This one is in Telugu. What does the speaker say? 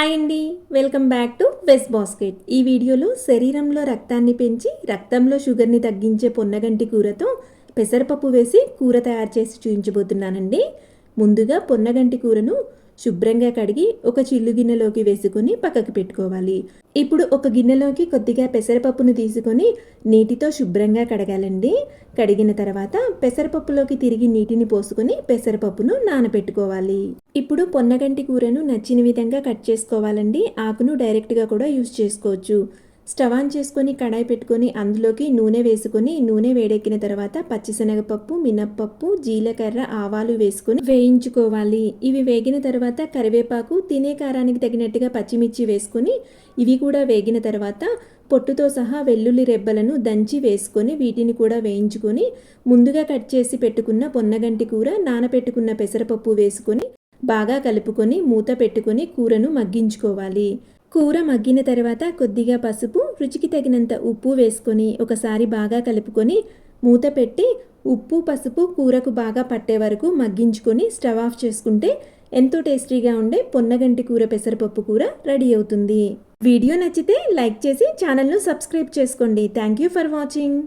హాయ్ అండి. Welcome back to west basket. ఈ వీడియోలో శరీరంలో రక్తాన్ని పెంచి రక్తంలో షుగర్ని తగ్గించే పొన్నగంటి కూరతో పెసరపప్పు వేసి కూర తయారు చేసి చూపించబోతున్నానండి. ముందుగా పొన్నగంటి కూరను శుభ్రంగా కడిగి ఒక చిల్లు గిన్నెలోకి వేసుకొని పక్కకు పెట్టుకోవాలి. ఇప్పుడు ఒక గిన్నెలోకి కొద్దిగా పెసరపప్పును తీసుకొని నీటితో శుభ్రంగా కడగాలండి. కడిగిన తర్వాత పెసరపప్పులోకి తిరిగి నీటిని పోసుకొని పెసరపప్పును నానబెట్టుకోవాలి ఇప్పుడు పొన్నగంటి కూరను నచ్చిన విధంగా కట్ చేసుకోవాలండి. ఆకును డైరెక్ట్గా కూడా యూజ్ చేసుకోవచ్చు. స్టవ్ ఆన్ చేసుకొని కడాయి పెట్టుకొని అందులోకి నూనె వేసుకొని నూనె వేడెక్కిన తర్వాత పచ్చిశనగపప్పు మినప్పప్పు జీలకర్ర ఆవాలు వేసుకొని వేయించుకోవాలి. ఇవి వేగిన తర్వాత కరివేపాకు తినే కారానికి తగినట్టుగా పచ్చిమిర్చి వేసుకొని ఇవి కూడా వేగిన తర్వాత పొట్టుతో సహా వెల్లుల్లి రెబ్బలను దంచి వేసుకొని వీటిని కూడా వేయించుకొని ముందుగా కట్ చేసి పెట్టుకున్న పొన్నగంటి కూర నానపెట్టుకున్న పెసరపప్పు వేసుకొని బాగా కలుపుకొని మూత పెట్టుకొని కూరను మగ్గించుకోవాలి. కూర మగ్గిన తర్వాత కొద్దిగా పసుపు రుచికి తగినంత ఉప్పు వేసుకొని ఒకసారి బాగా కలుపుకొని మూత పెట్టి ఉప్పు పసుపు కూరకు బాగా పట్టే వరకు మగ్గించుకొని స్టవ్ ఆఫ్ చేసుకుంటే ఎంతో టేస్టీగా ఉండే పొన్నగంటి కూర పెసరపప్పు కూర రెడీ అవుతుంది. వీడియో నచ్చితే లైక్ చేసి ఛానల్ను సబ్స్క్రైబ్ చేసుకోండి. Thank you for watching.